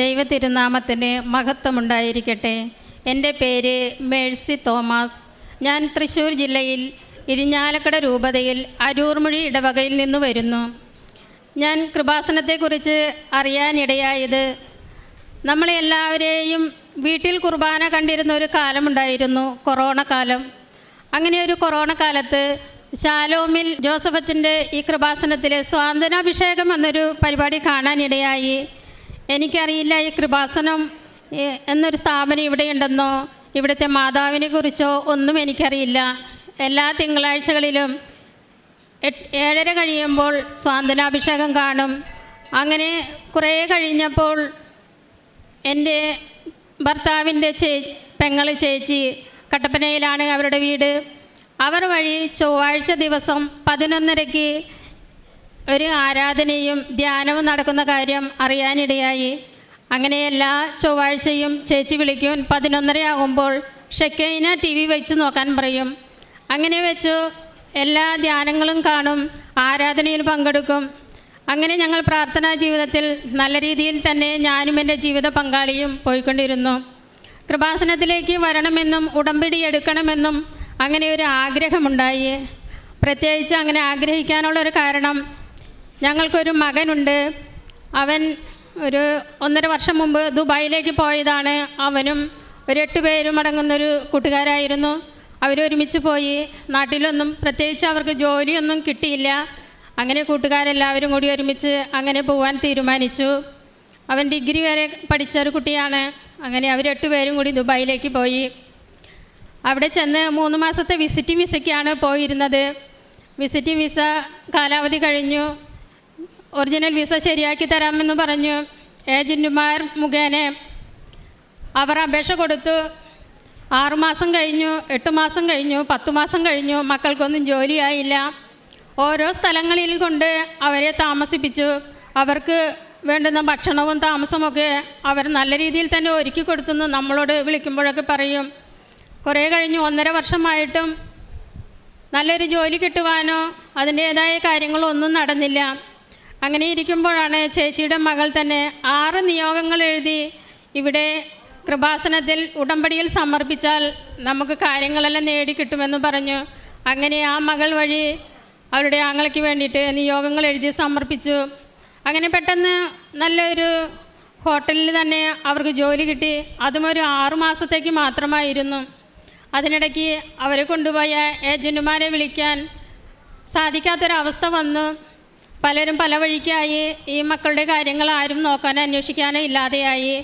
ദൈവ തിരുനാമത്തിന് മഹത്വമുണ്ടായിരിക്കട്ടെ. എന്റെ പേര് മേഴ്സി തോമസ്. ഞാൻ തൃശ്ശൂർ ജില്ലയിൽ ഇരിഞ്ഞാലക്കട രൂപതയിൽ അരൂർമൊഴി ഇടവകയിൽ നിന്ന് വരുന്നു. ഞാൻ കൃപാസനത്തെക്കുറിച്ച് അറിയാനിടയായത് നമ്മളെല്ലാവരെയും വീട്ടിൽ കുർബാന കണ്ടിരുന്ന ഒരു കാലമുണ്ടായിരുന്നു കൊറോണ കാലം. അങ്ങനെ ഒരു കൊറോണ കാലത്ത് ശാലോമിൽ ജോസഫച്ചന്റെ ഈ കൃപാസനത്തിലെ സ്വാതന്ത്ര്യാഭിഷേകം എന്നൊരു പരിപാടി കാണാനിടയായി. എനിക്കറിയില്ല ഈ കൃപാസനം എന്നൊരു സ്ഥാപനം ഇവിടെയുണ്ടെന്നോ ഇവിടുത്തെ മാതാവിനെ കുറിച്ചോ ഒന്നും എനിക്കറിയില്ല. എല്ലാ തിങ്കളാഴ്ചകളിലും ഏഴര കഴിയുമ്പോൾ സ്വാതന്ത്ര്യാഭിഷേകം കാണും. അങ്ങനെ കുറേ കഴിഞ്ഞപ്പോൾ എന്റെ ഭർത്താവിന്റെ ചേ പെങ്ങൾ ചേച്ചി കട്ടപ്പനയിലാണ് അവരുടെ വീട്. അവർ വഴി ചൊവ്വാഴ്ച ദിവസം പതിനൊന്നരയ്ക്ക് ഒരു ആരാധനയും ധ്യാനവും നടക്കുന്ന കാര്യം അറിയാനിടയായി. അങ്ങനെ എല്ലാ ചൊവ്വാഴ്ചയും ചേച്ചി വിളിക്കും പതിനൊന്നരയാകുമ്പോൾ ഷെക്കൈന ടി വി വെച്ച് നോക്കാൻ പറയും. അങ്ങനെ വെച്ചു എല്ലാ ധ്യാനങ്ങളും കാണും ആരാധനയിൽ പങ്കെടുക്കും. അങ്ങനെ ഞങ്ങൾ പ്രാർത്ഥനാ ജീവിതത്തിൽ നല്ല രീതിയിൽ തന്നെ ഞാനും എന്റെ ജീവിത പങ്കാളിയും പോയിക്കൊണ്ടിരുന്നു. കൃപാസനത്തിലേക്ക് വരണമെന്നും ഉടമ്പിടി എടുക്കണമെന്നും അങ്ങനെ ഒരു ആഗ്രഹമുണ്ടായി. പ്രത്യേകിച്ച് അങ്ങനെ ആഗ്രഹിക്കാനുള്ള ഒരു കാരണം ഞങ്ങൾക്കൊരു മകനുണ്ട്. അവൻ ഒരു ഒന്നര വർഷം മുമ്പ് ദുബായിലേക്ക് പോയതാണ്. അവനും ഒരു എട്ട് പേരും അടങ്ങുന്നൊരു കൂട്ടുകാരായിരുന്നു. അവരൊരുമിച്ച് പോയി. നാട്ടിലൊന്നും പ്രത്യേകിച്ച് അവർക്ക് ജോലിയൊന്നും കിട്ടിയില്ല. അങ്ങനെ കൂട്ടുകാരെല്ലാവരും കൂടി ഒരുമിച്ച് അങ്ങനെ പോകാൻ തീരുമാനിച്ചു. അവൻ ഡിഗ്രി വരെ പഠിച്ച ഒരു കുട്ടിയാണ്. അങ്ങനെ അവർ പേരും കൂടി ദുബായിലേക്ക് പോയി. അവിടെ ചെന്ന് മൂന്ന് മാസത്തെ വിസിറ്റിംഗ് വിസയ്ക്കാണ് പോയിരുന്നത്. വിസിറ്റിംഗ് വിസ കാലാവധി കഴിഞ്ഞു. ഒറിജിനൽ വിസ ശരിയാക്കി തരാമെന്ന് പറഞ്ഞു. ഏജന്റുമാർ മുഖേന അവർ അപേക്ഷ കൊടുത്തു. ആറുമാസം കഴിഞ്ഞു എട്ട് മാസം കഴിഞ്ഞു പത്ത് മാസം കഴിഞ്ഞു. മക്കൾക്കൊന്നും ജോലിയായില്ല. ഓരോ സ്ഥലങ്ങളിൽ കൊണ്ട് അവരെ താമസിപ്പിച്ചു. അവർക്ക് വേണ്ടുന്ന ഭക്ഷണവും താമസമൊക്കെ അവർ നല്ല രീതിയിൽ തന്നെ ഒരുക്കി കൊടുത്തെന്ന് നമ്മളോട് വിളിക്കുമ്പോഴൊക്കെ പറയും. കുറേ കഴിഞ്ഞു ഒന്നര വർഷമായിട്ടും നല്ലൊരു ജോലി കിട്ടുവാനോ അതിന്റേതായ കാര്യങ്ങളോ ഒന്നും നടന്നില്ല. അങ്ങനെ ഇരിക്കുമ്പോഴാണ് ചേച്ചിയുടെ മകൾ തന്നെ ആറ് നിയോഗങ്ങൾ എഴുതി ഇവിടെ കൃപാസനത്തിൽ ഉടമ്പടിയിൽ സമർപ്പിച്ചാൽ നമുക്ക് കാര്യങ്ങളെല്ലാം നേടിക്കിട്ടുമെന്ന് പറഞ്ഞു. അങ്ങനെ ആ മകൾ വഴി അവരുടെ ആങ്ങളയ്ക്ക് വേണ്ടിയിട്ട് നിയോഗങ്ങൾ എഴുതി സമർപ്പിച്ചു. അങ്ങനെ പെട്ടെന്ന് നല്ലൊരു ഹോട്ടലിൽ തന്നെ അവർക്ക് ജോലി കിട്ടി. അതും ഒരു ആറു മാസത്തേക്ക് മാത്രമായിരുന്നു. അതിനിടയ്ക്ക് അവരെ കൊണ്ടുപോയ ഏജന്റുമാരെ വിളിക്കാൻ സാധിക്കാത്തൊരവസ്ഥ വന്നു. പലരും പല വഴിക്കായി ഈ മക്കളുടെ കാര്യങ്ങൾ ആരും നോക്കാനോ അന്വേഷിക്കാനോ ഇല്ലാതെയായി.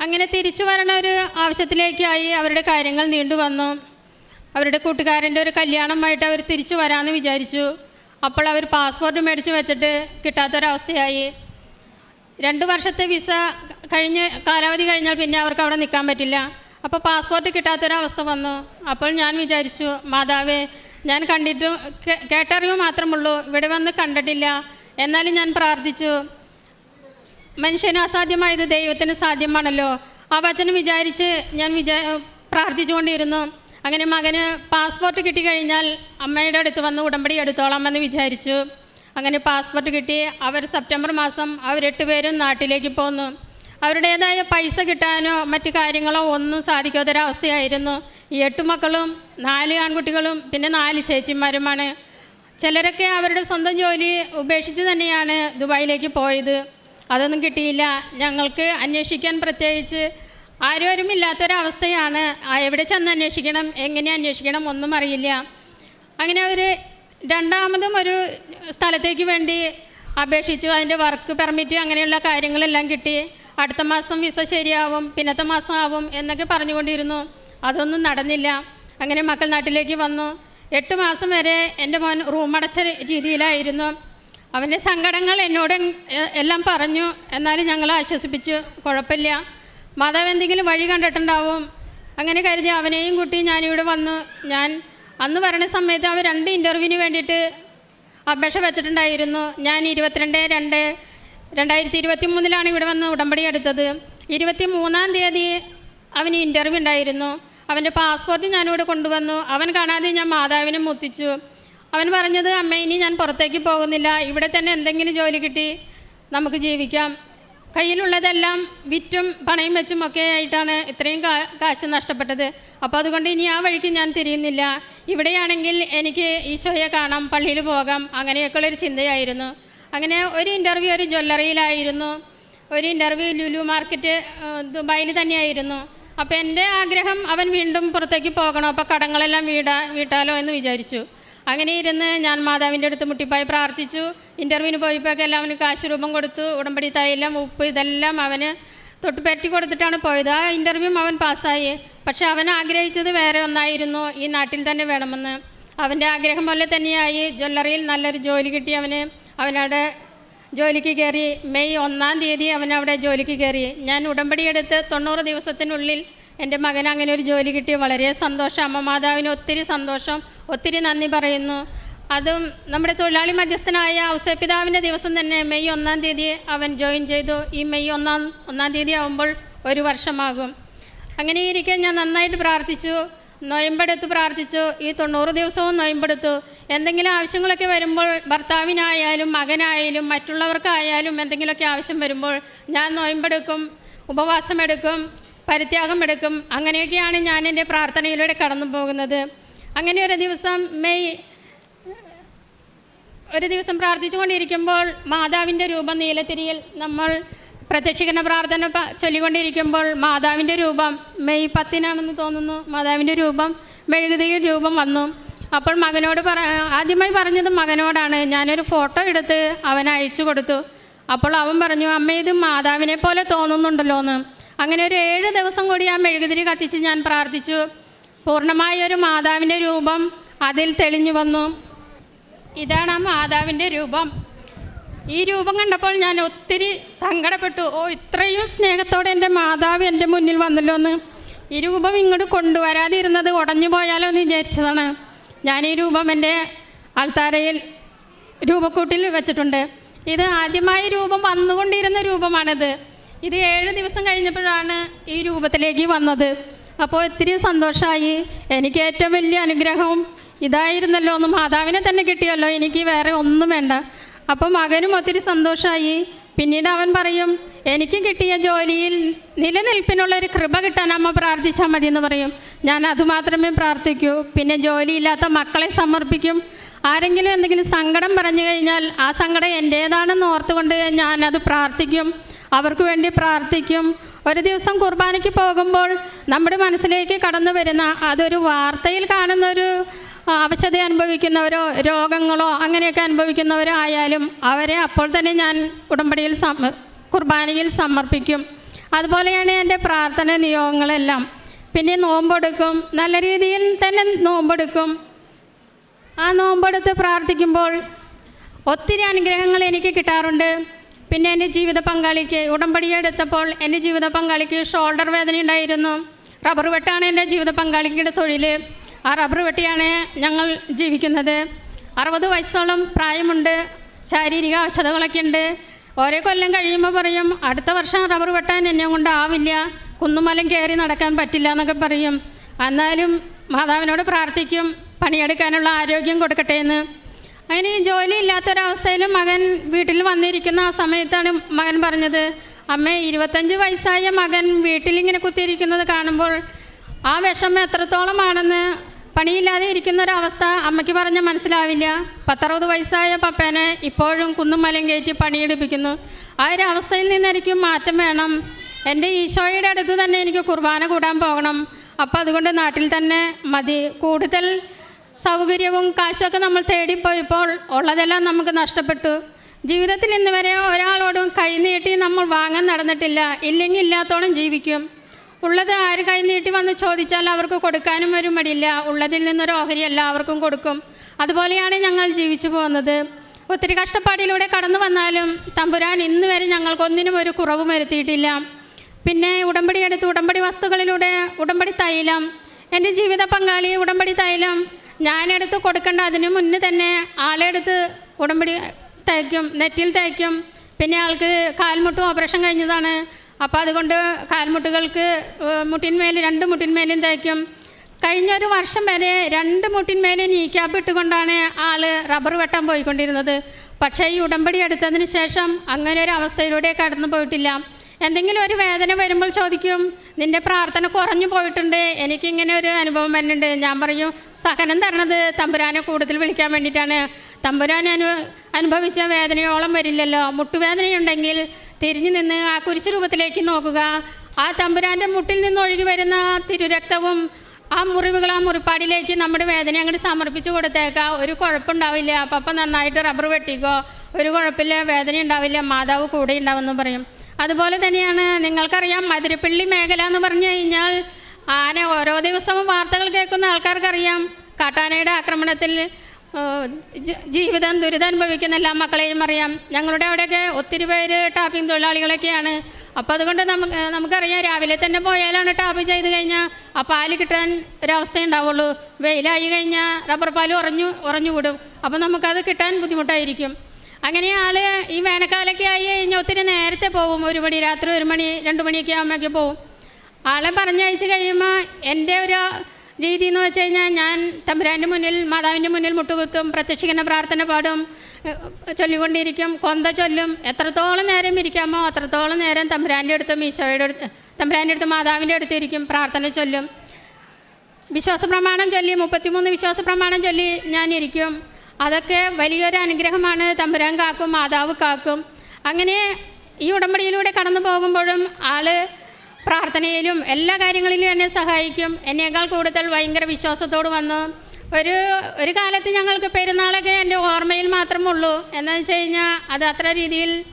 അങ്ങനെ തിരിച്ചു വരണ ഒരു ആവശ്യത്തിലേക്കായി അവരുടെ കാര്യങ്ങൾ നീണ്ടു വന്നു. അവരുടെ കൂട്ടുകാരന്റെ ഒരു കല്യാണമായിട്ട് അവർ തിരിച്ചു വരാമെന്ന് വിചാരിച്ചു. അപ്പോൾ അവർ പാസ്പോർട്ട് മേടിച്ച് വെച്ചിട്ട് കിട്ടാത്തൊരവസ്ഥയായി. രണ്ട് വർഷത്തെ വിസ കഴിഞ്ഞ് കാലാവധി കഴിഞ്ഞാൽ പിന്നെ അവർക്ക് അവിടെ നിൽക്കാൻ പറ്റില്ല. അപ്പോൾ പാസ്പോർട്ട് കിട്ടാത്തൊരവസ്ഥ വന്നു. അപ്പോൾ ഞാൻ വിചാരിച്ചു മാതാവേ ഞാൻ കണ്ടിട്ട് കേട്ടറിവ് മാത്രമുള്ളൂ. ഇവിടെ വന്ന് കണ്ടിട്ടില്ല. എന്നാലും ഞാൻ പ്രാർത്ഥിച്ചു. മനുഷ്യന് അസാധ്യമായത് ദൈവത്തിന് സാധ്യമാണല്ലോ. ആ വചനം വിചാരിച്ച് ഞാൻ വിചാ പ്രാർത്ഥിച്ചുകൊണ്ടിരുന്നു. അങ്ങനെ മകന് പാസ്പോർട്ട് കിട്ടിക്കഴിഞ്ഞാൽ അമ്മയുടെ അടുത്ത് വന്ന് ഉടമ്പടി എടുത്തോളാമെന്ന് വിചാരിച്ചു. അങ്ങനെ പാസ്പോർട്ട് കിട്ടി. അവർ സെപ്റ്റംബർ മാസം അവരെട്ട് പേരും നാട്ടിലേക്ക് പോന്നു. അവരുടേതായ പൈസ കിട്ടാനോ മറ്റു കാര്യങ്ങളോ ഒന്നും സാധിക്കാത്തൊരവസ്ഥയായിരുന്നു. ഈ എട്ട് മക്കളും നാല് ആൺകുട്ടികളും പിന്നെ നാല് ചേച്ചിമാരുമാണ്. ചിലരൊക്കെ അവരുടെ സ്വന്തം ജോലി ഉപേക്ഷിച്ച് തന്നെയാണ് ദുബായിലേക്ക് പോയത്. അതൊന്നും കിട്ടിയില്ല. ഞങ്ങൾക്ക് അന്വേഷിക്കാൻ പ്രത്യേകിച്ച് ആരും ഇല്ലാത്തൊരവസ്ഥയാണ് എവിടെ ചെന്ന് അന്വേഷിക്കണം എങ്ങനെ അന്വേഷിക്കണം ഒന്നും അറിയില്ല. അങ്ങനെ അവർ രണ്ടാമതും ഒരു സ്ഥലത്തേക്ക് വേണ്ടി അപേക്ഷിച്ചു. അതിന്റെ വർക്ക് പെർമിറ്റ് അങ്ങനെയുള്ള കാര്യങ്ങളെല്ലാം കിട്ടി. അടുത്ത മാസം വിസ ശരിയാവും പിന്നത്തെ മാസം ആവും എന്നൊക്കെ പറഞ്ഞുകൊണ്ടിരുന്നു. അതൊന്നും നടന്നില്ല. അങ്ങനെ മക്കൾ നാട്ടിലേക്ക് വന്നു. എട്ട് മാസം വരെ എന്റെ മോൻ റൂമടച്ച രീതിയിലായിരുന്നു. അവന്റെ സങ്കടങ്ങൾ എന്നോട് എല്ലാം പറഞ്ഞു. എന്നാലും ഞങ്ങൾ ആശ്വസിപ്പിച്ചു. കുഴപ്പമില്ല. മാതാവ് എന്തെങ്കിലും വഴി കണ്ടിട്ടുണ്ടാവും. അങ്ങനെ കരുതി അവനെയും കുട്ടി ഞാനിവിടെ വന്നു. ഞാൻ അന്ന് വരണ സമയത്ത് അവർ രണ്ട് ഇന്റർവ്യൂവിന് വേണ്ടിയിട്ട് അപേക്ഷ വെച്ചിട്ടുണ്ടായിരുന്നു. ഞാൻ ഇരുപത്തിരണ്ട് രണ്ട് രണ്ടായിരത്തി ഇരുപത്തി മൂന്നിലാണ് ഇവിടെ വന്ന് ഉടമ്പടി എടുത്തത്. ഇരുപത്തി മൂന്നാം തീയതി അവന് ഇന്റർവ്യൂ ഉണ്ടായിരുന്നു. അവന്റെ പാസ്പോർട്ട് ഞാനിവിടെ കൊണ്ടുവന്നു. അവൻ കാണാതെ ഞാൻ മാതാവിനെ മുത്തിച്ചു. അവൻ പറഞ്ഞത് അമ്മ ഇനി ഞാൻ പുറത്തേക്ക് പോകുന്നില്ല. ഇവിടെ തന്നെ എന്തെങ്കിലും ജോലി കിട്ടി നമുക്ക് ജീവിക്കാം. കയ്യിലുള്ളതെല്ലാം വിറ്റും പണയും വെച്ചും ഒക്കെ ആയിട്ടാണ് ഇത്രയും കാശ് നഷ്ടപ്പെട്ടത്. അപ്പോൾ അതുകൊണ്ട് ഇനി ആ വഴിക്ക് ഞാൻ തിരിയുന്നില്ല. ഇവിടെയാണെങ്കിൽ എനിക്ക് ഈശോയെ കാണാം പള്ളിയിൽ പോകാം അങ്ങനെയൊക്കെയുള്ളൊരു ചിന്തയായിരുന്നു. അങ്ങനെ ഒരു ഇന്റർവ്യൂ ഒരു ജ്വല്ലറിയിലായിരുന്നു. ഒരു ഇന്റർവ്യൂ ലുലു മാർക്കറ്റ് ദുബായിൽ തന്നെയായിരുന്നു. അപ്പോൾ എന്റെ ആഗ്രഹം അവൻ വീണ്ടും പുറത്തേക്ക് പോകണം. അപ്പോൾ കടങ്ങളെല്ലാം വീടാ വീട്ടാലോ എന്ന് വിചാരിച്ചു. അങ്ങനെ ഇരുന്ന് ഞാൻ മാതാവിന്റെ അടുത്ത് മുട്ടിപ്പായി പ്രാർത്ഥിച്ചു. ഇന്റർവ്യൂവിന് പോയപ്പോഴൊക്കെ എല്ലാം അവന് കാശ് രൂപം കൊടുത്തു. ഉടമ്പടി തൈലം ഉപ്പ് ഇതെല്ലാം അവന് തൊട്ട് പറ്റി കൊടുത്തിട്ടാണ് പോയത്. ആ ഇന്റർവ്യൂവും അവൻ പാസ്സായി. പക്ഷെ അവൻ ആഗ്രഹിച്ചത് വേറെ ഒന്നായിരുന്നു. ഈ നാട്ടിൽ തന്നെ വേണമെന്ന്. അവന്റെ ആഗ്രഹം പോലെ തന്നെയായി. ജ്വല്ലറിയിൽ നല്ലൊരു ജോലി കിട്ടി അവന്. അവനവിടെ ജോലിക്ക് കയറി മെയ് ഒന്നാം തീയതി അവൻ അവിടെ ജോലിക്ക് കയറി. ഞാൻ ഉടമ്പടി എടുത്ത് തൊണ്ണൂറ് ദിവസത്തിനുള്ളിൽ എന്റെ മകൻ അങ്ങനെ ഒരു ജോലി കിട്ടി. വളരെ സന്തോഷം. അമ്മ മാതാവിന് ഒത്തിരി സന്തോഷം. ഒത്തിരി നന്ദി പറയുന്നു. അതും നമ്മുടെ തൊഴിലാളി മധ്യസ്ഥനായ ഔസപിതാവിന്റെ ദിവസം തന്നെ മെയ് ഒന്നാം തീയതി അവൻ ജോയിൻ ചെയ്തു. ഈ മെയ് ഒന്നാം ഒന്നാം തീയതി ആകുമ്പോൾ ഒരു വർഷമാകും. അങ്ങനെ ഇരിക്കെ ഞാൻ നന്നായിട്ട് പ്രാർത്ഥിച്ചു. നൊയമ്പെടുത്ത് പ്രാർത്ഥിച്ചു. ഈ തൊണ്ണൂറ് ദിവസവും നൊയമ്പെടുത്തു. എന്തെങ്കിലും ആവശ്യങ്ങളൊക്കെ വരുമ്പോൾ ഭർത്താവിനായാലും മകനായാലും മറ്റുള്ളവർക്കായാലും എന്തെങ്കിലുമൊക്കെ ആവശ്യം വരുമ്പോൾ ഞാൻ നൊയമ്പെടുക്കും ഉപവാസം എടുക്കും പരിത്യാഗം എടുക്കും അങ്ങനെയൊക്കെയാണ് ഞാൻ എന്റെ പ്രാർത്ഥനയിലൂടെ കടന്നു പോകുന്നത്. അങ്ങനെ ഒരു ദിവസം മെയ് ഒരു ദിവസം പ്രാർത്ഥിച്ചുകൊണ്ടിരിക്കുമ്പോൾ മാതാവിന്റെ രൂപം നീലത്തിരിയിൽ നമ്മൾ പ്രത്യക്ഷീകരണ പ്രാർത്ഥന ചൊല്ലിക്കൊണ്ടിരിക്കുമ്പോൾ മാതാവിന്റെ രൂപം മെയ് പത്തിനാണെന്ന് തോന്നുന്നു മാതാവിന്റെ രൂപം മെഴുകുതിരി രൂപം വന്നു. അപ്പോൾ മകനോട് പറ ആദ്യമായി പറഞ്ഞത് മകനോടാണ്. ഞാനൊരു ഫോട്ടോ എടുത്ത് അവൻ അയച്ചു കൊടുത്തു. അപ്പോൾ അവൻ പറഞ്ഞു അമ്മ ഇത് മാതാവിനെ പോലെ തോന്നുന്നുണ്ടല്ലോ എന്ന് അങ്ങനെ ഒരു ഏഴ് ദിവസം കൂടി ആ മെഴുകുതിരി കത്തിച്ച് ഞാൻ പ്രാർത്ഥിച്ചു. പൂർണമായ ഒരു മാതാവിന്റെ രൂപം അതിൽ തെളിഞ്ഞു വന്നു. ഇതാണ് ആ മാതാവിന്റെ രൂപം. ഈ രൂപം കണ്ടപ്പോൾ ഞാൻ ഒത്തിരി സങ്കടപ്പെട്ടു. ഓ ഇത്രയും സ്നേഹത്തോടെ എന്റെ മാതാവ് എന്റെ മുന്നിൽ വന്നല്ലോ എന്ന്. ഈ രൂപം ഇങ്ങോട്ട് കൊണ്ടുവരാതിരുന്നത് ഉടഞ്ഞു പോയാലോ എന്ന് വിചാരിച്ചതാണ്. ഞാൻ ഈ രൂപം എന്റെ ആൾത്താരയിൽ രൂപക്കൂട്ടിൽ വെച്ചിട്ടുണ്ട്. ഇത് ആദ്യമായി രൂപം വന്നുകൊണ്ടിരുന്ന രൂപമാണിത്. ഇത് ഏഴ് ദിവസം കഴിഞ്ഞപ്പോഴാണ് ഈ രൂപത്തിലേക്ക് വന്നത്. അപ്പോൾ ഒത്തിരി സന്തോഷമായി. എനിക്ക് ഏറ്റവും വലിയ അനുഗ്രഹവും ഇതായിരുന്നല്ലോ ഒന്ന് മാതാവിനെ തന്നെ കിട്ടിയല്ലോ. എനിക്ക് വേറെ ഒന്നും വേണ്ട. അപ്പോൾ മകനും ഒത്തിരി സന്തോഷമായി പിന്നീട് അവൻ പറയും എനിക്ക് കിട്ടിയ ജോലിയിൽ നിലനിൽപ്പിനുള്ള ഒരു കൃപ കിട്ടാൻ അമ്മ പ്രാർത്ഥിച്ചാൽ മതി എന്ന് പറയും. ഞാൻ അതുമാത്രമേ പ്രാർത്ഥിക്കൂ. പിന്നെ ജോലിയില്ലാത്ത മക്കളെ സമർപ്പിക്കും. ആരെങ്കിലും എന്തെങ്കിലും സങ്കടം പറഞ്ഞു കഴിഞ്ഞാൽ ആ സങ്കടം എന്റേതാണെന്ന് ഓർത്തുകൊണ്ട് ഞാനത് പ്രാർത്ഥിക്കും. അവർക്ക് വേണ്ടി പ്രാർത്ഥിക്കും. ഒരു ദിവസം കുർബാനയ്ക്ക് പോകുമ്പോൾ നമ്മുടെ മനസ്സിലേക്ക് കടന്നു വരുന്ന അതൊരു വാർത്തയിൽ കാണുന്ന ഒരു അവശത അനുഭവിക്കുന്നവരോ രോഗങ്ങളോ അങ്ങനെയൊക്കെ അനുഭവിക്കുന്നവരോ ആയാലും അവരെ അപ്പോൾ തന്നെ ഞാൻ ഉടമ്പടിയിൽ കുർബാനയിൽ സമർപ്പിക്കും. അതുപോലെയാണ് എന്റെ പ്രാർത്ഥന നിയോഗങ്ങളെല്ലാം. പിന്നെ നോമ്പെടുക്കും. നല്ല രീതിയിൽ തന്നെ നോമ്പെടുക്കും. ആ നോമ്പെടുത്ത് പ്രാർത്ഥിക്കുമ്പോൾ ഒത്തിരി അനുഗ്രഹങ്ങൾ എനിക്ക് കിട്ടാറുണ്ട്. പിന്നെ എന്റെ ജീവിത പങ്കാളിക്ക് ഉടമ്പടി എടുത്തപ്പോൾ എന്റെ ജീവിത പങ്കാളിക്ക് ഷോൾഡർ വേദന ഉണ്ടായിരുന്നു. റബ്ബർ വെട്ടാണ് എന്റെ ജീവിത പങ്കാളിയുടെ തൊഴിൽ ആ റബ്ബർ വെട്ടിയാണ് ഞങ്ങൾ ജീവിക്കുന്നത്. അറുപത് വയസ്സോളം പ്രായമുണ്ട്. ശാരീരിക അവശതകളൊക്കെ ഉണ്ട്. ഓരോ കൊല്ലം കഴിയുമ്പോൾ പറയും അടുത്ത വർഷം റബ്ബർ വെട്ടാൻ എന്നെ കൊണ്ടാവില്ല കുന്നുമലം കയറി നടക്കാൻ പറ്റില്ല എന്നൊക്കെ പറയും. എന്നാലും മാതാവിനോട് പ്രാർത്ഥിക്കും പണിയെടുക്കാനുള്ള ആരോഗ്യം കൊടുക്കട്ടെ എന്ന്. അങ്ങനെ ജോലി ഇല്ലാത്തൊരവസ്ഥയിൽ മകൻ വീട്ടിൽ വന്നിരിക്കുന്ന ആ സമയത്താണ് മകൻ പറഞ്ഞത് അമ്മ ഇരുപത്തഞ്ച് വയസ്സായ മകൻ വീട്ടിലിങ്ങനെ കുത്തിയിരിക്കുന്നത് കാണുമ്പോൾ ആ വിഷമം എത്രത്തോളമാണെന്ന് പണിയില്ലാതെ ഇരിക്കുന്ന ഒരവസ്ഥ അമ്മയ്ക്ക് പറഞ്ഞ് മനസ്സിലാവില്ല. പത്തറുപത് വയസ്സായ പപ്പേനെ ഇപ്പോഴും കുന്നും മലയും കയറ്റി പണിയെടുപ്പിക്കുന്നു. ആ ഒരു അവസ്ഥയിൽ നിന്നായിരിക്കും മാറ്റം വേണം. എന്റെ ഈശോയുടെ അടുത്ത് തന്നെ എനിക്ക് കുർബാന കൂടാൻ പോകണം. അപ്പോൾ അതുകൊണ്ട് നാട്ടിൽ തന്നെ മതി. കൂടുതൽ സൗകര്യവും കാശുമൊക്കെ നമ്മൾ തേടിപ്പോയപ്പോൾ ഉള്ളതെല്ലാം നമുക്ക് നഷ്ടപ്പെട്ടു. ജീവിതത്തിൽ ഇന്ന് വരെ ഒരാളോടും കൈനീട്ടി നമ്മൾ വാങ്ങാൻ നടന്നിട്ടില്ല. ഇല്ലെങ്കിൽ ഇല്ലാത്തോളം ജീവിക്കും. ഉള്ളത് ആര് കൈ നീട്ടി വന്ന് ചോദിച്ചാൽ അവർക്ക് കൊടുക്കാനും ഒരു മടിയില്ല ഉള്ളതിൽ നിന്നൊരു ഓഹരി എല്ലാവർക്കും കൊടുക്കും. അതുപോലെയാണ് ഞങ്ങൾ ജീവിച്ചു പോകുന്നത്. ഒത്തിരി കഷ്ടപ്പാടിലൂടെ കടന്നു വന്നാലും തമ്പുരാൻ ഇന്ന് വരെ ഞങ്ങൾക്കൊന്നിനും ഒരു കുറവ് വരുത്തിയിട്ടില്ല. പിന്നെ ഉടമ്പടി എടുത്ത് ഉടമ്പടി വസ്തുക്കളിലൂടെ ഉടമ്പടി തൈലം എന്റെ ജീവിത പങ്കാളി ഉടമ്പടി തൈലം ഞാനെടുത്ത് കൊടുക്കേണ്ട അതിനു മുന്നേ തന്നെ ആളെടുത്ത് ഉടമ്പടി തയ്ക്കും നെറ്റിൽ തയ്ക്കും. പിന്നെ ആൾക്ക് കാൽമുട്ടും ഓപ്പറേഷൻ കഴിഞ്ഞതാണ്. അപ്പോൾ അതുകൊണ്ട് കാൽമുട്ടുകൾക്ക് മുട്ടിന്മേലും രണ്ട് മുട്ടിന്മേലും തയ്ക്കും കഴിഞ്ഞ ഒരു വർഷം വരെ രണ്ട് മുട്ടിന്മേലും നീക്കാപ്പ് ഇട്ടുകൊണ്ടാണ് ആൾ റബ്ബർ വെട്ടാൻ പോയിക്കൊണ്ടിരുന്നത്. പക്ഷേ ഈ ഉടമ്പടി എടുത്തതിന് ശേഷം അങ്ങനെ ഒരു അവസ്ഥയിലൂടെ കടന്നു പോയിട്ടില്ല. എന്തെങ്കിലും ഒരു വേദന വരുമ്പോൾ ചോദിക്കും നിന്റെ പ്രാർത്ഥന കുറഞ്ഞു പോയിട്ടുണ്ട്. എനിക്കിങ്ങനെ ഒരു അനുഭവം വരുന്നുണ്ട്. ഞാൻ പറയും സഹനം തരണത് തമ്പുരാനെ കൂടുതൽ വിളിക്കാൻ വേണ്ടിയിട്ടാണ്. തമ്പുരാൻ അനു അനുഭവിച്ച വേദനയോളം വരില്ലല്ലോ. മുട്ടുവേദനയുണ്ടെങ്കിൽ തിരിഞ്ഞു നിന്ന് ആ കുരിശ് രൂപത്തിലേക്ക് നോക്കുക. ആ തമ്പുരാന്റെ മുട്ടിൽ നിന്ന് ഒഴുകി വരുന്ന തിരുരക്തവും ആ മുറിവുകൾ ആ മുറിപ്പാടിലേക്ക് നമ്മുടെ വേദന അങ്ങോട്ട് സമർപ്പിച്ചു കൊടുത്തേക്കാം. ഒരു കുഴപ്പമുണ്ടാവില്ല അപ്പം നന്നായിട്ട് റബ്ബർ വെട്ടിക്കോ. ഒരു കുഴപ്പമില്ല. വേദന ഉണ്ടാവില്ല. മാതാവ് കൂടെ ഉണ്ടാവുമെന്ന് പറയും. അതുപോലെ തന്നെയാണ് നിങ്ങൾക്കറിയാം മധുരപ്പള്ളി മേഖല എന്ന് പറഞ്ഞു കഴിഞ്ഞാൽ ആന ഓരോ ദിവസവും വാർത്തകൾ കേൾക്കുന്ന ആൾക്കാർക്കറിയാം. കാട്ടാനയുടെ ആക്രമണത്തിൽ ജീവിതം ദുരിതം അനുഭവിക്കുന്ന എല്ലാ മക്കളെയും അറിയാം. ഞങ്ങളുടെ അവിടെയൊക്കെ ഒത്തിരി പേര് ടാപ്പിംഗ് തൊഴിലാളികളൊക്കെയാണ്. അപ്പോൾ അതുകൊണ്ട് നമുക്ക് നമുക്കറിയാം രാവിലെ തന്നെ പോയാലാണ് ടാപ്പ് ചെയ്ത് കഴിഞ്ഞാൽ ആ പാൽ കിട്ടാൻ ഒരവസ്ഥ ഉണ്ടാവുള്ളൂ. വെയിലായി കഴിഞ്ഞാൽ റബ്ബർ പാൽ ഉറഞ്ഞു ഉറഞ്ഞു വിടും അപ്പോൾ നമുക്കത് കിട്ടാൻ ബുദ്ധിമുട്ടായിരിക്കും. അങ്ങനെ ആൾ ഈ വേനൽക്കാലൊക്കെ ആയി കഴിഞ്ഞാൽ ഒത്തിരി നേരത്തെ പോകും ഒരു മണി രാത്രി ഒരു മണി രണ്ട് മണിയൊക്കെ ആകുമ്പോഴേക്ക് പോകും ആളെ പറഞ്ഞയച്ച് കഴിയുമ്പോൾ എന്റെ ഒരു രീതി എന്ന് വെച്ച് കഴിഞ്ഞാൽ ഞാൻ തമ്പുരാന്റെ മുന്നിൽ മാതാവിന്റെ മുന്നിൽ മുട്ടുകുത്തും പ്രത്യക്ഷിക്കുന്ന പ്രാർത്ഥന പാടും ചൊല്ലിക്കൊണ്ടിരിക്കും. കൊന്ത ചൊല്ലും. എത്രത്തോളം നേരം ഇരിക്കാമോ അത്രത്തോളം നേരം തമ്പുരാന്റെ അടുത്തും ഈശോയുടെ അടുത്ത് തമ്പുരാന്റെ അടുത്ത് മാതാവിന്റെ അടുത്ത് ഇരിക്കും പ്രാർത്ഥന ചൊല്ലും. വിശ്വാസ പ്രമാണം ചൊല്ലി മുപ്പത്തിമൂന്ന് വിശ്വാസ പ്രമാണം ചൊല്ലി ഞാൻ ഇരിക്കും. അതൊക്കെ വലിയൊരു അനുഗ്രഹമാണ് തമ്പുരാൻ കാക്കും മാതാവ് കാക്കും. അങ്ങനെ ഈ ഉടമ്പടിയിലൂടെ കടന്നു പോകുമ്പോഴും ആൾ പ്രാർത്ഥനയിലും എല്ലാ കാര്യങ്ങളിലും എന്നെ സഹായിക്കും. എന്നേക്കാൾ കൂടുതൽ ഭയങ്കര വിശ്വാസത്തോട് വന്നു. ഒരു ഒരു കാലത്ത് ഞങ്ങൾക്ക് പെരുന്നാളൊക്കെ എന്റെ ഓർമ്മയിൽ മാത്രമുള്ളൂ എന്ന് വെച്ച് കഴിഞ്ഞാൽ അത് അത്ര രീതിയിൽ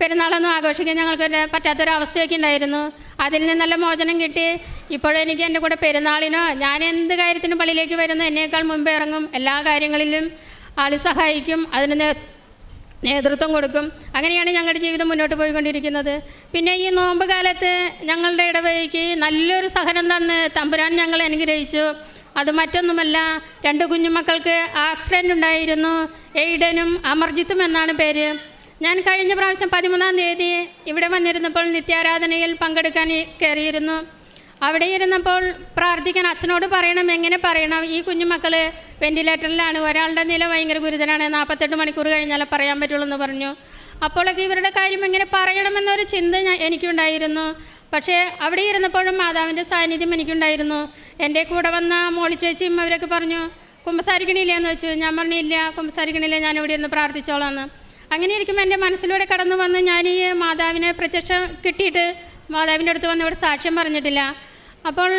പെരുന്നാളൊന്നും ആഘോഷിക്കാൻ ഞങ്ങൾക്ക് പറ്റാത്തൊരവസ്ഥയൊക്കെ ഉണ്ടായിരുന്നു. അതിൽ നിന്നല്ല മോചനം കിട്ടി. ഇപ്പോഴും എനിക്ക് എന്റെ കൂടെ പെരുന്നാളിനോ ഞാൻ എന്ത് കാര്യത്തിനും പള്ളിയിലേക്ക് വരുന്നു എന്നേക്കാൾ മുമ്പ് ഇറങ്ങും. എല്ലാ കാര്യങ്ങളിലും ആൾ സഹായിക്കും. അതിന് നേതൃത്വം കൊടുക്കും. അങ്ങനെയാണ് ഞങ്ങളുടെ ജീവിതം മുന്നോട്ട് പോയിക്കൊണ്ടിരിക്കുന്നത്. പിന്നെ ഈ നോമ്പ് കാലത്ത് ഞങ്ങളുടെ ഇടവകയ്ക്ക് നല്ലൊരു സഹനം തന്ന് തമ്പുരാൻ ഞങ്ങൾ അനുഗ്രഹിച്ചു. അത് മറ്റൊന്നുമല്ല രണ്ട് കുഞ്ഞുമക്കൾക്ക് ആക്സിഡന്റ് ഉണ്ടായിരുന്നു. എയ്ഡനും അമർജിത്തും എന്നാണ് പേര്. ഞാൻ കഴിഞ്ഞ പ്രാവശ്യം പതിമൂന്നാം തീയതി ഇവിടെ വന്നിരുന്നപ്പോൾ നിത്യാരാധനയിൽ പങ്കെടുക്കാൻ കയറിയിരുന്നു. അവിടെ ഇരുന്നപ്പോൾ പ്രാർത്ഥിക്കാൻ അച്ഛനോട് പറയണം എങ്ങനെ പറയണം? ഈ കുഞ്ഞുമക്കൾ വെന്റിലേറ്ററിലാണ്. ഒരാളുടെ നില ഭയങ്കര ഗുരുതരാണ്. നാൽപ്പത്തെട്ട് മണിക്കൂർ കഴിഞ്ഞാലേ പറയാൻ പറ്റുള്ളൂ എന്ന് പറഞ്ഞു. അപ്പോഴൊക്കെ ഇവരുടെ കാര്യം എങ്ങനെ പറയണമെന്നൊരു ചിന്ത എനിക്കുണ്ടായിരുന്നു. പക്ഷേ അവിടെ ഇരുന്നപ്പോഴും മാതാവിന്റെ സാന്നിധ്യം എനിക്കുണ്ടായിരുന്നു. എന്റെ കൂടെ വന്ന മോളി ചേച്ചിയും അവരൊക്കെ പറഞ്ഞു കുമ്പസാരിക്കണില്ല എന്ന് വെച്ചു. ഞാൻ പറഞ്ഞില്ല കുമ്പസാരിക്കണില്ല. ഞാൻ ഇവിടെ ഇരുന്ന് പ്രാർത്ഥിച്ചോളാം അങ്ങനെ ഇരിക്കുമ്പോൾ എന്റെ മനസ്സിലൂടെ കടന്നു വന്ന് ഞാൻ ഈ മാതാവിനെ പ്രത്യക്ഷം കിട്ടിയിട്ട് മാതാവിന്റെ അടുത്ത് വന്ന് ഇവിടെ സാക്ഷ്യം പറഞ്ഞിട്ടില്ല. അപ്പോൾ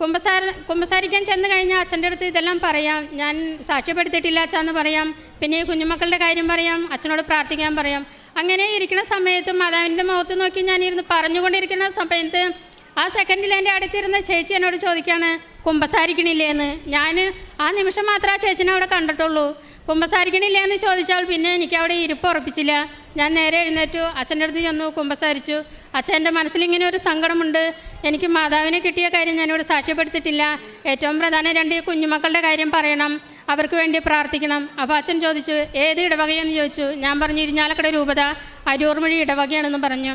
കുമ്പസാര കുമ്പസാരിക്കാൻ ചെന്ന് കഴിഞ്ഞാൽ അച്ഛന്റെ അടുത്ത് ഇതെല്ലാം പറയാം. ഞാൻ സാക്ഷ്യപ്പെടുത്തിയിട്ടില്ല അച്ഛന്ന് പറയാം. പിന്നെ ഈ കുഞ്ഞുമക്കളുടെ കാര്യം പറയാം. അച്ഛനോട് പ്രാർത്ഥിക്കാൻ പറയാം. അങ്ങനെ ഇരിക്കുന്ന സമയത്ത് മാതാവിന്റെ മുഖത്ത് നോക്കി ഞാനിരുന്ന് പറഞ്ഞുകൊണ്ടിരിക്കുന്ന സമയത്ത് ആ സെക്കൻഡിൽ എന്റെ അടുത്തിരുന്ന ചേച്ചി എന്നോട് ചോദിക്കുകയാണ് കുമ്പസാരിക്കണില്ലേ എന്ന് ഞാൻ ആ നിമിഷം മാത്രമേ ആ ചേച്ചിനെ അവിടെ കണ്ടിട്ടുള്ളൂ. കുമ്പസാരിക്കണില്ലേ എന്ന് ചോദിച്ചാൽ പിന്നെ എനിക്ക് അവിടെ ഇരിപ്പ് ഉറപ്പിച്ചില്ല. ഞാൻ നേരെ എഴുന്നേറ്റു. അച്ഛന്റെ അടുത്ത് ചെന്നു കുമ്പസാരിച്ചു. അച്ഛന്റെ മനസ്സിൽ ഇങ്ങനെ ഒരു സങ്കടമുണ്ട്. എനിക്ക് മാതാവിനെ കിട്ടിയ കാര്യം ഞാനിവിടെ സാക്ഷ്യപ്പെടുത്തിയിട്ടില്ല. ഏറ്റവും പ്രധാനം രണ്ട് കുഞ്ഞുമക്കളുടെ കാര്യം പറയണം. അവർക്ക് വേണ്ടി പ്രാർത്ഥിക്കണം. അപ്പോൾ അച്ഛൻ ചോദിച്ചു ഏത് ഇടവകയെന്ന്? ചോദിച്ചു. ഞാൻ പറഞ്ഞു ഇരിഞ്ഞാലക്കട രൂപത. അരൂർമൊഴി ഇടവകയാണെന്ന് പറഞ്ഞു.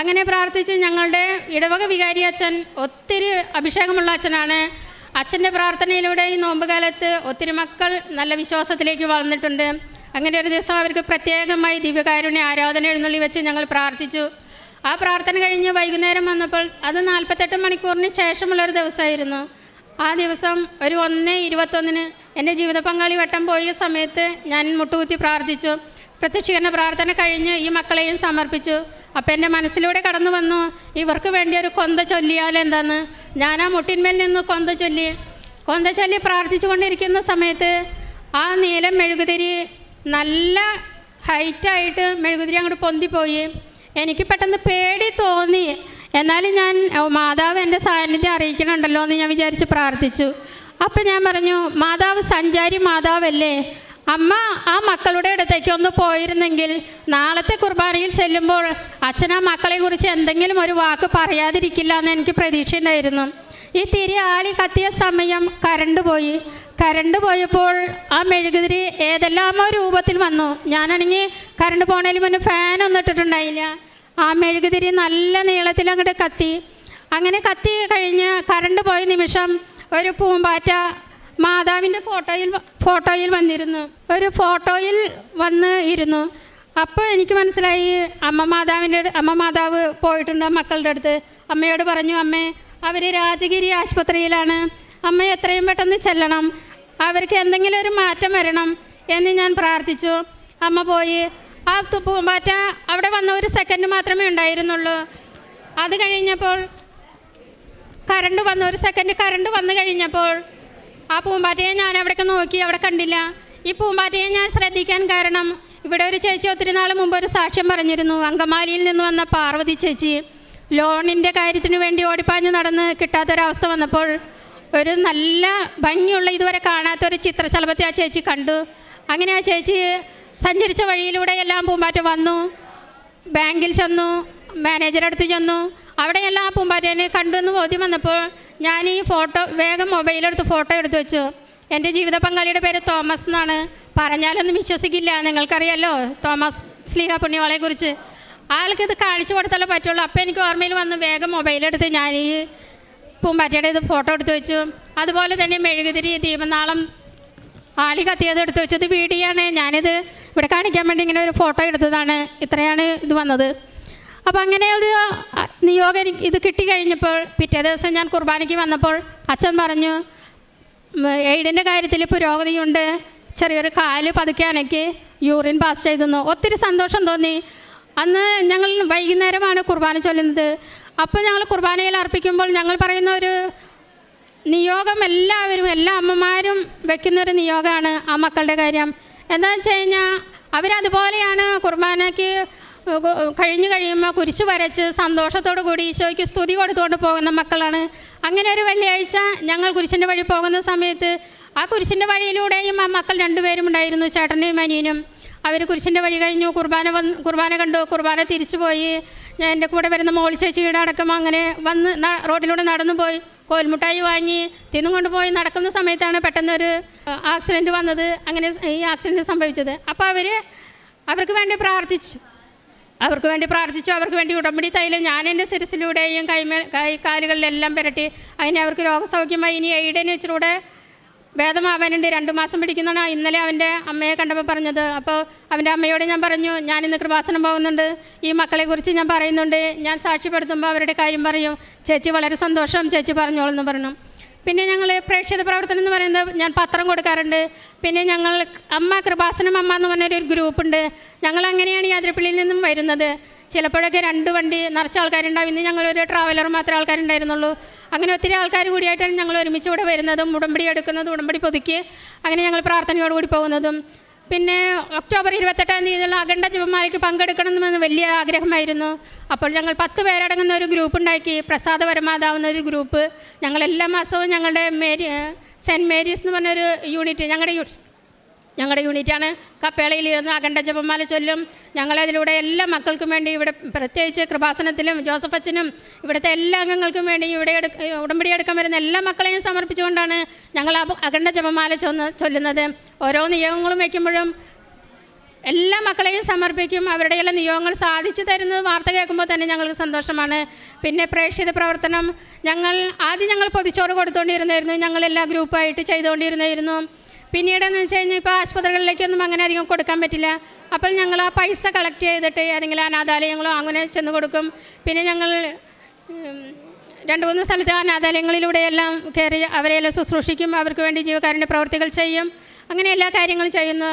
അങ്ങനെ പ്രാർത്ഥിച്ച് ഞങ്ങളുടെ ഇടവക വികാരി അച്ഛൻ ഒത്തിരി അഭിഷേകമുള്ള അച്ഛനാണ്. അച്ഛന്റെ പ്രാർത്ഥനയിലൂടെ ഈ നോമ്പ് കാലത്ത് ഒത്തിരി മക്കൾ നല്ല വിശ്വാസത്തിലേക്ക് വളർന്നിട്ടുണ്ട്. അങ്ങനെ ഒരു ദിവസം അവർക്ക് പ്രത്യേകമായി ദിവ്യകാരുണ്യ ആരാധന എഴുന്നള്ളി വെച്ച് ഞങ്ങൾ പ്രാർത്ഥിച്ചു. ആ പ്രാർത്ഥന കഴിഞ്ഞ് വൈകുന്നേരം വന്നപ്പോൾ അത് നാൽപ്പത്തെട്ട് മണിക്കൂറിന് ശേഷമുള്ളൊരു ദിവസമായിരുന്നു. ആ ദിവസം ഒരു ഒന്ന് ഇരുപത്തൊന്നിന് എന്റെ ജീവിത പങ്കാളി വട്ടം പോയ സമയത്ത് ഞാൻ മുട്ടുകുത്തി പ്രാർത്ഥിച്ചു. പ്രത്യക്ഷീകരണ പ്രാർത്ഥന കഴിഞ്ഞ് ഈ മക്കളെയും സമർപ്പിച്ചു. അപ്പം എന്റെ മനസ്സിലൂടെ കടന്നു വന്നു ഇവർക്ക് വേണ്ടി ഒരു കൊന്ത ചൊല്ലിയാൽ എന്താന്ന്? ഞാൻ ആ മുട്ടിന്മേൽ നിന്ന് കൊന്ത ചൊല്ലി. കൊന്ത ചൊല്ലി പ്രാർത്ഥിച്ചു കൊണ്ടിരിക്കുന്ന സമയത്ത് ആ നീലം മെഴുകുതിരി നല്ല ഹൈറ്റായിട്ട് മെഴുകുതിരി അങ്ങോട്ട് പൊന്തിപ്പോയി. എനിക്ക് പെട്ടെന്ന് പേടി തോന്നി. എന്നാലും ഞാൻ മാതാവ് എന്റെ സാന്നിധ്യം അറിയിക്കണുണ്ടല്ലോ എന്ന് ഞാൻ വിചാരിച്ച് പ്രാർത്ഥിച്ചു. അപ്പം ഞാൻ പറഞ്ഞു മാതാവ് സഞ്ചാരി മാതാവല്ലേ? അമ്മ ആ മക്കളുടെ അടുത്തേക്ക് ഒന്ന് പോയിരുന്നെങ്കിൽ നാളത്തെ കുർബാനയിൽ ചെല്ലുമ്പോൾ അച്ഛൻ ആ മക്കളെ കുറിച്ച് എന്തെങ്കിലും ഒരു വാക്ക് പറയാതിരിക്കില്ല എന്ന് എനിക്ക് പ്രതീക്ഷയുണ്ടായിരുന്നു. ഈ തിരി ആളി കത്തിയ സമയം കരണ്ട് പോയി. കരണ്ട് പോയപ്പോൾ ആ മെഴുകുതിരി ഏതെല്ലാമോ രൂപത്തിൽ വന്നു. ഞാനാണെങ്കിൽ കരണ്ട് പോണേലും മുന്നേ ഫാനൊന്നും ഇട്ടിട്ടുണ്ടായില്ല. ആ മെഴുകുതിരി നല്ല നീളത്തിൽ അങ്ങോട്ട് കത്തി. അങ്ങനെ കത്തി കഴിഞ്ഞ് കരണ്ട് പോയ നിമിഷം ഒരു പൂമ്പാറ്റ മാതാവിന്റെ ഫോട്ടോയിൽ ഫോട്ടോയിൽ വന്നിരുന്നു. ഒരു ഫോട്ടോയിൽ വന്ന് ഇരുന്നു. അപ്പോൾ എനിക്ക് മനസ്സിലായി അമ്മ മാതാവിന്റെ അമ്മ മാതാവ് പോയിട്ടുണ്ട് മക്കളുടെ അടുത്ത്. അമ്മയോട് പറഞ്ഞു അമ്മേ അവർ രാജഗിരി ആശുപത്രിയിലാണ്. അമ്മ എത്രയും പെട്ടെന്ന് ചെല്ലണം. അവർക്ക് എന്തെങ്കിലും ഒരു മാറ്റം വരണം എന്ന് ഞാൻ പ്രാർത്ഥിച്ചു. അമ്മ പോയി. ആ പൂമ്പാറ്റ അവിടെ വന്ന ഒരു സെക്കൻഡ് മാത്രമേ ഉണ്ടായിരുന്നുള്ളൂ. അത് കഴിഞ്ഞപ്പോൾ കറണ്ട് വന്ന ഒരു സെക്കൻഡ് കറണ്ട് വന്നു കഴിഞ്ഞപ്പോൾ ആ പൂമ്പാറ്റയെ ഞാൻ അവിടേക്ക് നോക്കി അവിടെ കണ്ടില്ല. ഈ പൂമ്പാറ്റയെ ഞാൻ ശ്രദ്ധിക്കാൻ കാരണം ഇവിടെ ഒരു ചേച്ചി ഒത്തിരി നാൾ മുമ്പ് ഒരു സാക്ഷ്യം പറഞ്ഞിരുന്നു. അങ്കമാലിയിൽ നിന്ന് വന്ന പാർവതി ചേച്ചി ലോണിന്റെ കാര്യത്തിന് വേണ്ടി ഓടിപ്പാഞ്ഞ് നടന്ന് കിട്ടാത്തൊരവസ്ഥ വന്നപ്പോൾ ഒരു നല്ല ഭംഗിയുള്ള ഇതുവരെ കാണാത്തൊരു ചിത്രശലഭത്തെ ആ ചേച്ചി കണ്ടു. അങ്ങനെ ആ ചേച്ചി സഞ്ചരിച്ച വഴിയിലൂടെ എല്ലാം പൂമ്പാറ്റ വന്നു. ബാങ്കിൽ ചെന്നു മാനേജറെ അടുത്ത് ചെന്നു. അവിടെയെല്ലാം ആ പൂമ്പാറ്റേനെ കണ്ടു എന്ന് ബോധ്യം വന്നപ്പോൾ ഞാൻ ഈ ഫോട്ടോ വേഗം മൊബൈലെടുത്ത് ഫോട്ടോ എടുത്ത് വെച്ചു. എന്റെ ജീവിത പങ്കാളിയുടെ പേര് തോമസ് എന്നാണ്. പറഞ്ഞാലൊന്നും വിശ്വസിക്കില്ല. നിങ്ങൾക്കറിയാലോ തോമസ് സ്ലീഹ പുണ്യവാളെക്കുറിച്ച് ആൾക്ക് ഇത് കാണിച്ചു കൊടുത്താലേ പറ്റുള്ളൂ. അപ്പോൾ എനിക്ക് ഓർമ്മയിൽ വന്ന് വേഗം മൊബൈലെടുത്ത് ഞാൻ ഈ പൂമ്പാറ്റയുടെ ഇത് ഫോട്ടോ എടുത്ത് വെച്ചു. അതുപോലെ തന്നെ മെഴുകുതിരി ദീപനാളം ആളി കത്തിയത് എടുത്ത് വെച്ചത് വീഡിയോയാണ്. ഞാനിത് ഇവിടെ കാണിക്കാൻ വേണ്ടി ഇങ്ങനെ ഒരു ഫോട്ടോ എടുത്തതാണ്. ഇത്രയാണ് ഇത് വന്നത്. അപ്പോൾ അങ്ങനെ ഒരു നിയോഗം ഇത് കിട്ടിക്കഴിഞ്ഞപ്പോൾ പിറ്റേ ദിവസം ഞാൻ കുർബാനയ്ക്ക് വന്നപ്പോൾ അച്ഛൻ പറഞ്ഞു എയ്ഡിന്റെ കാര്യത്തിൽ പുരോഗതിയുണ്ട് ചെറിയൊരു കാൽ പതുക്കെ യൂറിൻ പാസ് ചെയ്തെന്നു. ഒത്തിരി സന്തോഷം തോന്നി. അന്ന് ഞങ്ങൾ വൈകുന്നേരമാണ് കുർബാന ചൊല്ലുന്നത്. അപ്പോൾ ഞങ്ങൾ കുർബാനയിൽ അർപ്പിക്കുമ്പോൾ ഞങ്ങൾ പറയുന്ന ഒരു നിയോഗം എല്ലാവരും എല്ലാ അമ്മമാരും വെക്കുന്നൊരു നിയോഗമാണ് ആ മക്കളുടെ കാര്യം. എന്താണെന്ന് വെച്ച് കഴിഞ്ഞാൽ അവരതുപോലെയാണ് കുർബാനയ്ക്ക് കഴിഞ്ഞു കഴിയുമ്പോൾ കുരിശ് വരച്ച് സന്തോഷത്തോടു കൂടി ഈശോയ്ക്ക് സ്തുതി കൊടുത്തുകൊണ്ട് പോകുന്ന മക്കളാണ്. അങ്ങനെ ഒരു വെള്ളിയാഴ്ച ഞങ്ങൾ കുരിശിന്റെ വഴി പോകുന്ന സമയത്ത് ആ കുരിശിന്റെ വഴിയിലൂടെയും ആ മക്കൾ രണ്ടുപേരും ഉണ്ടായിരുന്നു ചേട്ടനെയും അനിയനും. അവർ കുരിശിന്റെ വഴി കഴിഞ്ഞു കുർബാന വന്ന് കുർബാന കണ്ടു. കുർബാന തിരിച്ചു പോയി. ഞാൻ എന്റെ കൂടെ വരുന്ന മോൾ ചേച്ചിയുടെ അടക്കം അങ്ങനെ വന്ന് റോഡിലൂടെ നടന്നു പോയി. കോൽമുട്ടായി വാങ്ങി തിന്നും കൊണ്ടുപോയി നടക്കുന്ന സമയത്താണ് പെട്ടെന്നൊരു ആക്സിഡന്റ് വന്നത്. അങ്ങനെ ഈ ആക്സിഡന്റ് സംഭവിച്ചത്. അപ്പോൾ അവർ അവർക്ക് വേണ്ടി പ്രാർത്ഥിച്ചു. അവർക്ക് വേണ്ടി പ്രാർത്ഥിച്ചു അവർക്ക് വേണ്ടി ഉടമ്പടി തൈലം ഞാൻ എന്റെ സിരസിലൂടെയും കൈമേ കൈ കാലുകളിലെല്ലാം പുരട്ടി. അതിനെ അവർക്ക് രോഗസൗഖ്യമായി ഇനി എയ്ഡന് ഇച്ചിലൂടെ ഭേദമാവാനുണ്ട്. രണ്ട് മാസം പിടിക്കുന്നതാണ്. ഇന്നലെ അവന്റെ അമ്മയെ കണ്ടപ്പോൾ പറഞ്ഞത് അപ്പോൾ അവന്റെ അമ്മയോട് ഞാൻ പറഞ്ഞു ഞാൻ ഇന്ന് കൃപാസനം പോകുന്നുണ്ട്. ഈ മക്കളെക്കുറിച്ച് ഞാൻ പറയുന്നുണ്ട്. ഞാൻ സാക്ഷ്യപ്പെടുത്തുമ്പോൾ അവരുടെ കാര്യം പറയും. ചേച്ചി വളരെ സന്തോഷം. ചേച്ചി പറഞ്ഞോളെന്ന് പറഞ്ഞു. പിന്നെ ഞങ്ങൾ പ്രേക്ഷിത പ്രവർത്തനം എന്ന് പറയുന്നത് ഞാൻ പത്രം കൊടുക്കാറുണ്ട്. പിന്നെ ഞങ്ങൾ അമ്മ കൃപാസനം അമ്മ എന്ന് പറഞ്ഞൊരു ഗ്രൂപ്പുണ്ട്. ഞങ്ങൾ അങ്ങനെയാണ് യാതിരപ്പള്ളിയിൽ നിന്നും വരുന്നത്. ചിലപ്പോഴൊക്കെ രണ്ട് വണ്ടി നിറച്ച ആൾക്കാരുണ്ടാവും. ഇന്ന് ഞങ്ങളൊരു ട്രാവലർ മാത്രമേ ആൾക്കാരുണ്ടായിരുന്നുള്ളൂ. അങ്ങനെ ഒത്തിരി ആൾക്കാർ കൂടിയായിട്ടാണ് ഞങ്ങൾ ഒരുമിച്ച് ഇവിടെ വരുന്നതും ഉടമ്പടി എടുക്കുന്നതും ഉടമ്പടി പുതുക്കി അങ്ങനെ ഞങ്ങൾ പ്രാർത്ഥനയോടുകൂടി പോകുന്നതും. പിന്നെ ഒക്ടോബർ ഇരുപത്തെട്ടാം തീയതിയുള്ള അഖണ്ഡ ജപമാലയ്ക്ക് പങ്കെടുക്കണമെന്ന് വലിയ ആഗ്രഹമായിരുന്നു. അപ്പോൾ ഞങ്ങൾ പത്ത് പേരടങ്ങുന്ന ഒരു ഗ്രൂപ്പ് ഉണ്ടാക്കി. പ്രസാദ പരമാതാവുന്ന ഒരു ഗ്രൂപ്പ്. ഞങ്ങൾ എല്ലാ മാസവും ഞങ്ങളുടെ മേരി സെന്റ് മേരീസ് എന്ന് പറഞ്ഞൊരു യൂണിറ്റ് ഞങ്ങളുടെ ഞങ്ങളുടെ യൂണിറ്റാണ്. കപ്പേളയിൽ കപ്പേളയിലിരുന്ന് അഖണ്ഡ ജപമാല ചൊല്ലും. ഞങ്ങളതിലൂടെ എല്ലാ മക്കൾക്കും വേണ്ടി ഇവിടെ പ്രത്യേകിച്ച് കൃപാസനത്തിലും ജോസഫ് അച്ഛനും ഇവിടുത്തെ എല്ലാ അംഗങ്ങൾക്കും വേണ്ടി ഇവിടെ ഉടമ്പടി എടുക്കാൻ വരുന്ന എല്ലാ മക്കളെയും സമർപ്പിച്ചുകൊണ്ടാണ് ഞങ്ങൾ അഖണ്ഡ ജപമാല ചൊന്ന് ചൊല്ലുന്നത്. ഓരോ നിയോഗങ്ങളും വയ്ക്കുമ്പോഴും എല്ലാ മക്കളെയും സമർപ്പിക്കും. അവരുടെ എല്ലാ നിയോഗങ്ങൾ സാധിച്ചു തരുന്നത് വാർത്ത കേൾക്കുമ്പോൾ തന്നെ ഞങ്ങൾക്ക് സന്തോഷമാണ്. പിന്നെ പ്രേക്ഷിത പ്രവർത്തനം. ഞങ്ങൾ ആദ്യം ഞങ്ങൾ പൊതിച്ചോറ് കൊടുത്തുകൊണ്ടിരുന്നായിരുന്നു ഞങ്ങളെല്ലാ ഗ്രൂപ്പായിട്ട് ചെയ്തുകൊണ്ടിരുന്നായിരുന്നു. പിന്നീടെന്ന് വെച്ച് കഴിഞ്ഞാൽ ഇപ്പോൾ ആശുപത്രികളിലേക്കൊന്നും അങ്ങനെ അധികം കൊടുക്കാൻ പറ്റില്ല. അപ്പോൾ ഞങ്ങൾ ആ പൈസ കളക്ട് ചെയ്തിട്ട് ഏതെങ്കിലും അനാഥാലയങ്ങളോ അങ്ങനെ ചെന്ന് കൊടുക്കും. പിന്നെ ഞങ്ങൾ രണ്ട് മൂന്ന് സ്ഥലത്ത് അനാഥാലയങ്ങളിലൂടെയെല്ലാം കയറി അവരെയെല്ലാം ശുശ്രൂഷിക്കും. അവർക്ക് വേണ്ടി ജീവകാരുണ്യ പ്രവർത്തികൾ ചെയ്യും. അങ്ങനെ എല്ലാ കാര്യങ്ങളും ചെയ്യുന്നു.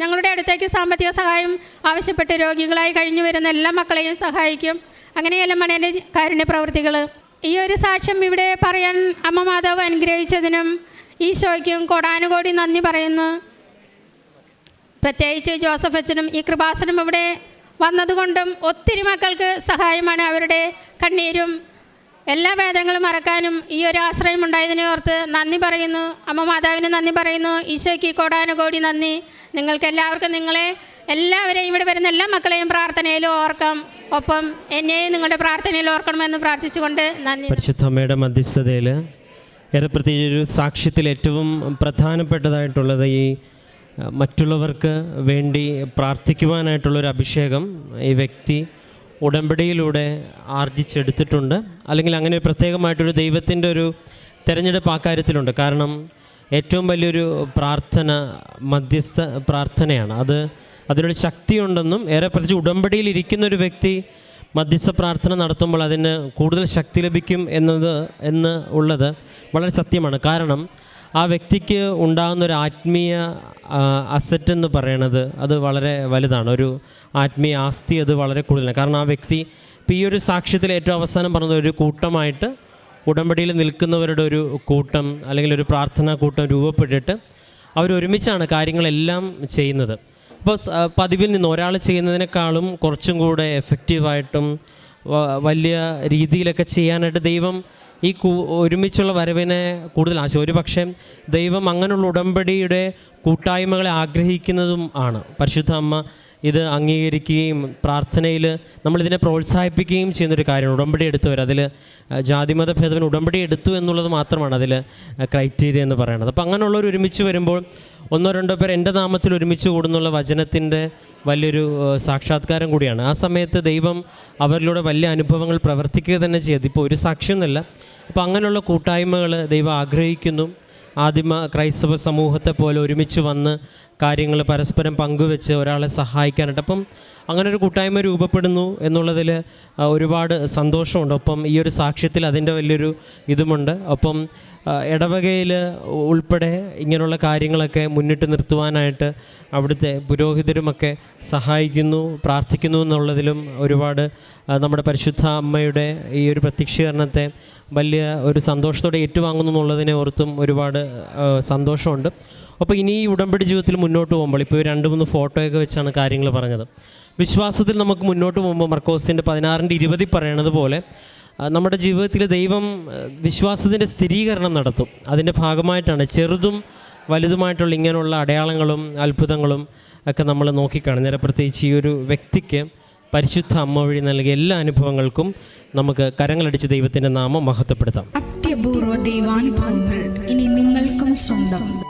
ഞങ്ങളുടെ അടുത്തേക്ക് സാമ്പത്തിക സഹായം ആവശ്യപ്പെട്ട് രോഗികളായി കഴിഞ്ഞു വരുന്ന എല്ലാ മക്കളെയും സഹായിക്കും. അങ്ങനെയെല്ലാം എന്റെ കാരുണ്യ പ്രവർത്തികൾ ഈ ഒരു സാക്ഷ്യം ഇവിടെ പറയാൻ അമ്മ മാതാവ് അനുഗ്രഹിച്ചതിനും ഈശോയ്ക്കും കോടാനുകോടി നന്ദി പറയുന്നു. പ്രത്യേകിച്ച് ജോസഫ് അച്ഛനും ഈ കൃപാസനം ഇവിടെ വന്നതുകൊണ്ടും ഒത്തിരി മക്കൾക്ക് സഹായമാണ് അവരുടെ കണ്ണീരും എല്ലാ വേദനകളും മറക്കാനും ഈ ഒരു ആശ്രയം ഉണ്ടായതിനെ ഓർത്ത് നന്ദി പറയുന്നു. അമ്മ മാതാവിന് നന്ദി പറയുന്നു. ഈശോയ്ക്ക് കോടാനുകോടി നന്ദി. നിങ്ങൾക്ക് എല്ലാവർക്കും നിങ്ങളെ എല്ലാവരെയും ഇവിടെ വരുന്ന എല്ലാ മക്കളെയും പ്രാർത്ഥനയിലും ഓർക്കാം. ഒപ്പം എന്നെയും നിങ്ങളുടെ പ്രാർത്ഥനയിൽ ഓർക്കണമെന്ന് പ്രാർത്ഥിച്ചുകൊണ്ട് നന്ദി. പരിശുദ്ധമ്മയുടെ മധ്യസ്ഥതയിൽ ഏറെ പ്രത്യേകിച്ച് ഒരു സാക്ഷ്യത്തിൽ ഏറ്റവും പ്രധാനപ്പെട്ടതായിട്ടുള്ളത് ഈ മറ്റുള്ളവർക്ക് വേണ്ടി പ്രാർത്ഥിക്കുവാനായിട്ടുള്ളൊരു അഭിഷേകം ഈ വ്യക്തി ഉടമ്പടിയിലൂടെ ആർജിച്ചെടുത്തിട്ടുണ്ട്. അല്ലെങ്കിൽ അങ്ങനെ പ്രത്യേകമായിട്ടൊരു ദൈവത്തിന്റെ ഒരു തിരഞ്ഞെടുപ്പ് ആ കാര്യത്തിലുണ്ട്. കാരണം ഏറ്റവും വലിയൊരു പ്രാർത്ഥന മധ്യസ്ഥ പ്രാർത്ഥനയാണ്. അത് അതിനൊരു ശക്തിയുണ്ടെന്നും ഏറെ പ്രത്യേകിച്ച് ഉടമ്പടിയിൽ ഇരിക്കുന്ന ഒരു വ്യക്തി മധ്യസ്ഥ പ്രാർത്ഥന നടത്തുമ്പോൾ അതിന് കൂടുതൽ ശക്തി ലഭിക്കും എന്നത് എന്ന് ഉള്ളത് വളരെ സത്യമാണ്. കാരണം ആ വ്യക്തിക്ക് ഉണ്ടാകുന്ന ഒരു ആത്മീയ അസറ്റ് എന്ന് പറയണത് അത് വളരെ വലുതാണ്. ഒരു ആത്മീയ ആസ്തി അത് വളരെ കൂടുതലാണ്. കാരണം ആ വ്യക്തി ഇപ്പോൾ ഈ ഒരു സാക്ഷ്യത്തിൽ ഏറ്റവും അവസാനം പറഞ്ഞത് ഒരു കൂട്ടമായിട്ട് ഉടമ്പടിയിൽ നിൽക്കുന്നവരുടെ ഒരു കൂട്ടം അല്ലെങ്കിൽ ഒരു പ്രാർത്ഥനാ കൂട്ടം രൂപപ്പെട്ടിട്ട് അവരൊരുമിച്ചാണ് കാര്യങ്ങളെല്ലാം ചെയ്യുന്നത്. അപ്പോൾ പതിവിൽ നിന്ന് ഒരാൾ ചെയ്യുന്നതിനേക്കാളും കുറച്ചും കൂടെ എഫക്റ്റീവായിട്ടും വലിയ രീതിയിലൊക്കെ ചെയ്യാനായിട്ട് ദൈവം ഈ ഒരുമിച്ചുള്ള വരവിനെ കൂടുതൽ ആശ ഒരു പക്ഷേ ദൈവം അങ്ങനെയുള്ള ഉടമ്പടിയുടെ കൂട്ടായ്മകളെ ആഗ്രഹിക്കുന്നതും ആണ്. പരിശുദ്ധ അമ്മ ഇത് അംഗീകരിക്കുകയും പ്രാർത്ഥനയിൽ നമ്മളിതിനെ പ്രോത്സാഹിപ്പിക്കുകയും ചെയ്യുന്നൊരു കാര്യമാണ്. ഉടമ്പടി എടുത്തവർ അതിൽ ജാതിമത ഭേദവിന് ഉടമ്പടി എടുത്തു എന്നുള്ളത് മാത്രമാണ് അതിൽ ക്രൈറ്റീരിയ എന്ന് പറയുന്നത്. അപ്പോൾ അങ്ങനെയുള്ളവർ ഒരുമിച്ച് വരുമ്പോൾ ഒന്നോ രണ്ടോ പേർ എന്റെ നാമത്തിൽ ഒരുമിച്ച് കൂടുന്നുള്ള വചനത്തിന്റെ വലിയൊരു സാക്ഷാത്കാരം കൂടിയാണ്. ആ സമയത്ത് ദൈവം അവരിലൂടെ വലിയ അനുഭവങ്ങൾ പ്രവർത്തിക്കുക തന്നെ ചെയ്തു. ഇപ്പോൾ ഒരു സാക്ഷ്യം എന്നല്ല. അപ്പോൾ അങ്ങനെയുള്ള കൂട്ടായ്മകൾ ദൈവം ആഗ്രഹിക്കുന്നു. ആദിമ ക്രൈസ്തവ സമൂഹത്തെ പോലെ ഒരുമിച്ച് വന്ന് കാര്യങ്ങൾ പരസ്പരം പങ്കുവെച്ച് ഒരാളെ സഹായിക്കാനായിട്ട്. അപ്പം അങ്ങനെ ഒരു കൂട്ടായ്മ രൂപപ്പെടുന്നു എന്നുള്ളതിൽ ഒരുപാട് സന്തോഷമുണ്ട്. ഒപ്പം ഈ ഒരു സാക്ഷ്യത്തിൽ അതിന്റെ വലിയൊരു ഇതുമുണ്ട്. ഒപ്പം ഇടവകയിൽ ഉൾപ്പെടെ ഇങ്ങനെയുള്ള കാര്യങ്ങളൊക്കെ മുന്നിട്ട് നിർത്തുവാനായിട്ട് അവിടുത്തെ പുരോഹിതരുമൊക്കെ സഹായിക്കുന്നു പ്രാർത്ഥിക്കുന്നു എന്നുള്ളതിലും ഒരുപാട് നമ്മുടെ പരിശുദ്ധ അമ്മയുടെ ഈ ഒരു പ്രത്യക്ഷീകരണത്തെ വലിയ ഒരു സന്തോഷത്തോടെ ഏറ്റുവാങ്ങുന്നു എന്നുള്ളതിനെ ഓർത്തും ഒരുപാട് സന്തോഷമുണ്ട്. അപ്പോൾ ഇനി ഈ ഉടമ്പടി ജീവിതത്തിൽ മുന്നോട്ട് പോകുമ്പോൾ ഇപ്പോൾ രണ്ട് മൂന്ന് ഫോട്ടോയൊക്കെ വെച്ചാണ് കാര്യങ്ങൾ പറഞ്ഞത്. വിശ്വാസത്തിൽ നമുക്ക് മുന്നോട്ട് പോകുമ്പോൾ മർക്കോസിന്റെ പതിനാറിന്റെ ഇരുപതിൽ പറയണത് പോലെ നമ്മുടെ ജീവിതത്തിൽ ദൈവം വിശ്വാസത്തിന്റെ സ്ഥിരീകരണം നടത്തും. അതിന്റെ ഭാഗമായിട്ടാണ് ചെറുതും വലുതുമായിട്ടുള്ള ഇങ്ങനെയുള്ള അടയാളങ്ങളും അത്ഭുതങ്ങളും ഒക്കെ നമ്മൾ നോക്കിക്കാണും നേരെ പ്രത്യേകിച്ച് ഈ ഒരു വ്യക്തിക്ക് പരിശുദ്ധ അമ്മ വഴി നൽകിയ എല്ലാ അനുഭവങ്ങൾക്കും നമുക്ക് കരങ്ങളടിച്ച് ദൈവത്തിന്റെ നാമം മഹത്വപ്പെടുത്താം. അത്യപൂർവ ദൈവാനുഭവങ്ങൾ ഇനി നിങ്ങൾക്കും സ്വന്തം.